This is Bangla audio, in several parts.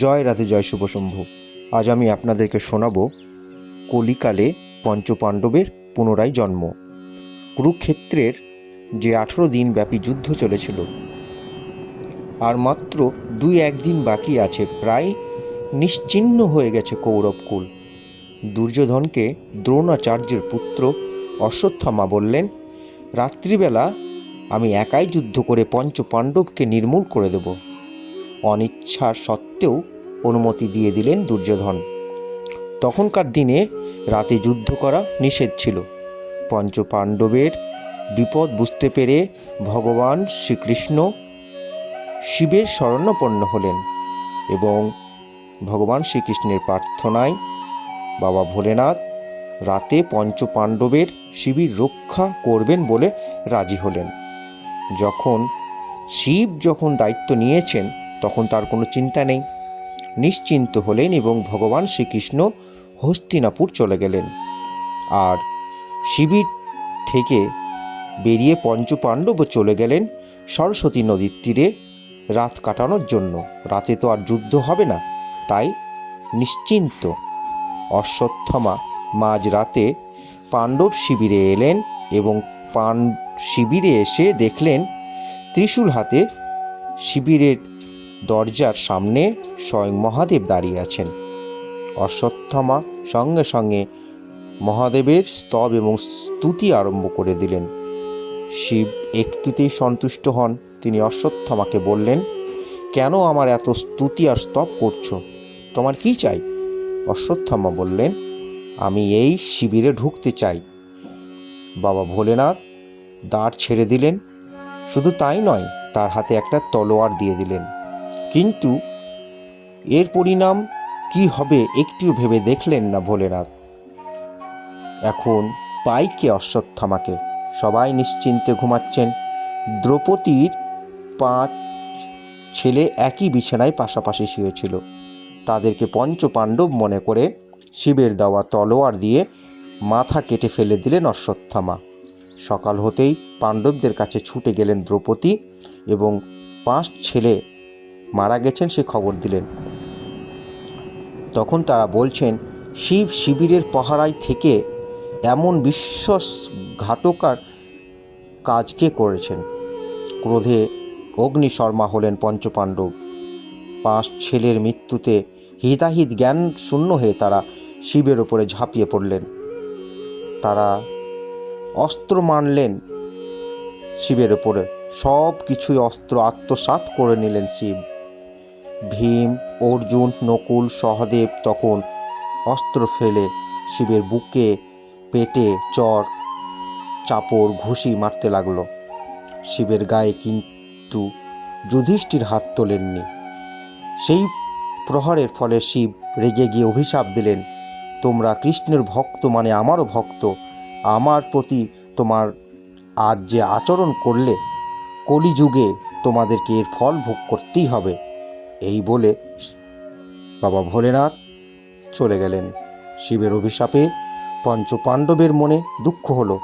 জয় রাধে, জয় শুভ শম্ভু। আজ আমি আপনাদেরকে শোনাবো কলিকালে পঞ্চপাণ্ডবের পুনরায় জন্ম। কুরুক্ষেত্রের যে আঠেরো দিন ব্যাপী যুদ্ধ চলেছিল, আর মাত্র দুই একদিন বাকি আছে, প্রায় নিশ্চিহ্ন হয়ে গেছে কৌরবকুল দুর্যোধনকে দ্রোণাচার্যের পুত্র অশ্বত্থামা বললেন, রাত্রিবেলা আমি একাই যুদ্ধ করে পঞ্চপাণ্ডবকে নির্মূল করে দেব। অনিচ্ছার সত্ত্বেও অনুমতি দিয়ে দিলেন দুর্যোধন। তখনকার দিনে রাতে যুদ্ধ করা নিষেধ ছিল। পঞ্চ পাণ্ডবের বিপদ বুঝতে পেরে ভগবান শ্রীকৃষ্ণ শিবের শরণাপন্ন হলেন এবং ভগবান শ্রীকৃষ্ণের প্রার্থনায় বাবা ভোলেনাথ রাতে পঞ্চ পাণ্ডবের শিবির রক্ষা করবেন বলে রাজি হলেন। যখন শিব যখন দায়িত্ব নিয়েছেন তখন তার কোনো চিন্তা নেই। নিশ্চিন্ত হলেন এবং ভগবান শ্রীকৃষ্ণ হস্তিনাপুর চলে গেলেন। আর শিবির থেকে বেরিয়ে পঞ্চপাণ্ডবও চলে গেলেন সরস্বতী নদীর তীরে রাত কাটানোর জন্য। রাতে তো আর যুদ্ধ হবে না, তাই নিশ্চিন্ত। অশ্বত্থমা মাঝ রাতে পাণ্ডব শিবিরে এলেন এবং পান, শিবিরে এসে দেখলেন ত্রিশূল হাতে শিবিরের দরজার সামনে স্বয়ং মহাদেব দাঁড়িয়ে আছেন। অশ্বত্থামা সঙ্গে সঙ্গে মহাদেবের স্তব এবং স্তুতি আরম্ভ করে দিলেন। শিব একটুতেই সন্তুষ্ট হন। তিনি অশ্বত্থামাকে বললেন, কেন আমার এত স্তুতি আর স্তব করছ? তোমার কি চাই? অশ্বত্থামা বললেন, আমি এই শিবিরে ঢুকতে চাই। বাবা ভোলেনাথ দাঁড় ছেড়ে দিলেন। শুধু তাই নয়, তার হাতে একটা তলোয়ার দিয়ে দিলেন। কিন্তু এর পরিণাম কি হবে একটিও ভেবে দেখলেন না ভোলেনাথ। এখন পাইকে অশ্বত্থামাকে সবাই নিশ্চিন্তে ঘুমাচ্ছেন। দ্রৌপদীর পাঁচ ছেলে একই বিছানায় পাশাপাশি শুয়েছিল। তাদেরকে পঞ্চ পাণ্ডব মনে করে শিবের দেওয়া তলোয়ার দিয়ে মাথা কেটে ফেলে দিলেন অশ্বত্থামা। সকাল হতেই পাণ্ডবদের কাছে ছুটে গেলেন দ্রৌপদী এবং পাঁচ ছেলে মারা গেছেন সে খবর দিলেন। তখন তারা বলছেন, শিব শিবিরের পাহারায় থেকে এমন বিশ্বাসঘাতকার কাজ কে করেছেন? ক্রোধে অগ্নিশর্মা হলেন পঞ্চপাণ্ডব। পাঁচ ছেলের মৃত্যুতে হিতাহিত জ্ঞান শূন্য হয়ে তারা শিবের ওপরে ঝাঁপিয়ে পড়লেন। তারা অস্ত্র মানলেন শিবের ওপরে সব কিছুই অস্ত্র আত্মসাৎ করে নিলেন শিব। ভীম, অর্জুন, নকুল, সহদেব তখন অস্ত্র ফেলে শিবের বুকে পেটে চর, চাপড়, ঘুষি মারতে লাগল। শিবের গায়ে কিন্তু যুধিষ্ঠির হাত তোলেননি। সেই প্রহারের ফলে শিব রেগে গিয়ে অভিশাপ দিলেন, তোমরা কৃষ্ণের ভক্ত মানে আমারও ভক্ত। আমার প্রতি তোমার আজ যে আচরণ করলে, কলিযুগে তোমাদেরকে এর ফল ভোগ করতেই হবে। এই বলে বাবা ভোলেনাথ চলে গেলেন। শিবের অভিশাপে পঞ্চপাণ্ডবের মনে দুঃখ হলো।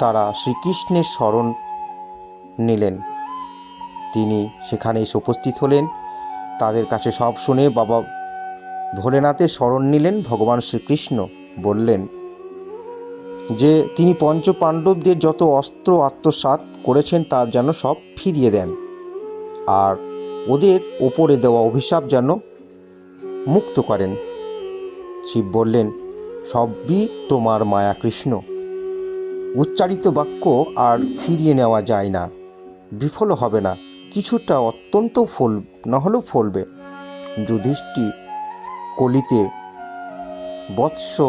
তারা শ্রীকৃষ্ণের শরণ নিলেন। তিনি সেখানে এসে উপস্থিত হলেন। তাদের কাছে সব শুনে বাবা ভোলেনাথের শরণ নিলেন। ভগবান শ্রীকৃষ্ণ বললেন, যে তিনি পঞ্চপাণ্ডবদের যত অস্ত্র আত্মসাৎ করেছেন, তার যেন সব ফিরিয়ে দেন। আর ওদের ওপরে দেওয়া অভিশাপ যেন মুক্ত করেন। শিব বললেন, সবই তোমার মায়া কৃষ্ণ। উচ্চারিত বাক্য আর ফিরিয়ে নেওয়া যায় না। বিফল হবে না। কিছুটা অত্যন্ত ফল না হলেও ফলবে। যুধিষ্ঠির কলিতে বৎস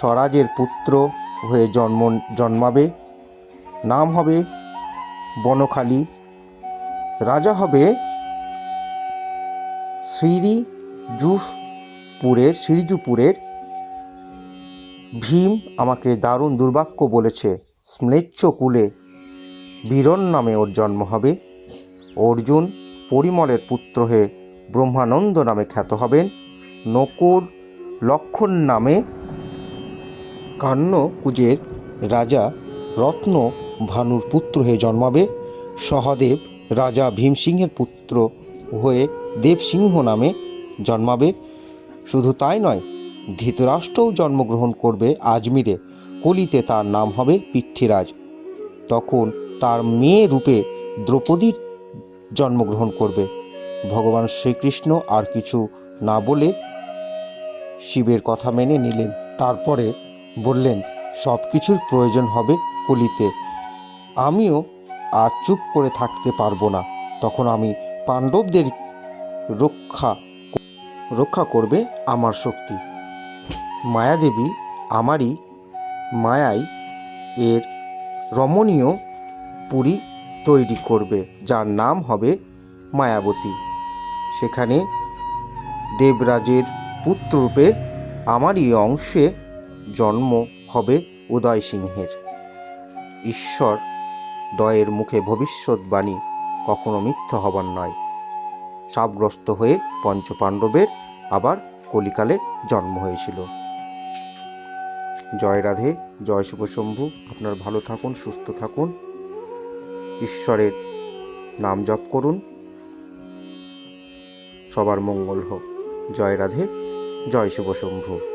স্বরাজের পুত্র হয়ে জন্ম, জন্মাবে। নাম হবে বনখালী। রাজা হবে শ্রীজুপুরের শ্রীজুপুরের ভীম আমাকে দারুণ দুর্বাক্য বলেছে, স্ম্লেচ্ছ কুলে বীরন নামে ওর জন্ম হবে। অর্জুন পরিমলের পুত্র হয়ে ব্রহ্মানন্দ নামে খ্যাত হবেন। নকুর লক্ষণ নামে কান্যকুজের রাজা রত্ন ভানুর পুত্র হয়ে জন্মাবে। সহদেব রাজা ভীমসিংহের পুত্র হয়ে দেবসিংহ নামে জন্মাবে। শুধু তাই নয়, ধৃতরাষ্ট্রও জন্মগ্রহণ করবে আজমিরে। কলিতে তার নাম হবে পৃথ্বীরাজ। তখন তার মেয়ে রূপে দ্রৌপদীর জন্মগ্রহণ করবে। ভগবান শ্রীকৃষ্ণ আর কিছু না বলে শিবের কথা মেনে নিলেন। তারপরে বললেন সব কিছুর প্রয়োজন হবে কলিতে। আমিও আর চুপ করে থাকতে পারব না। তখন আমি পাণ্ডবদের রক্ষা রক্ষা করবে আমার শক্তি। মায়াদেবী আমারই মায়াই এর রমণীয় পুরী তৈরি করবে, যার নাম হবে মায়াবতী। সেখানে দেবরাজের পুত্ররূপে আমারই অংশে জন্ম হবে উদয় সিংহের। ঈশ্বর দয়ের মুখে ভবিষ্যৎবাণী কখনো মিথ্যা হবার নয়। সাপগ্রস্ত হয়ে পঞ্চপাণ্ডবের আবার কলিকালে জন্ম হয়েছিল। জয় রাধে, জয় শুভশম্ভু আপনার ভালো থাকুন, সুস্থ থাকুন। ঈশ্বরের নাম জপ করুন। সবার মঙ্গল হোক। জয় রাধে, জয় শুভশম্ভু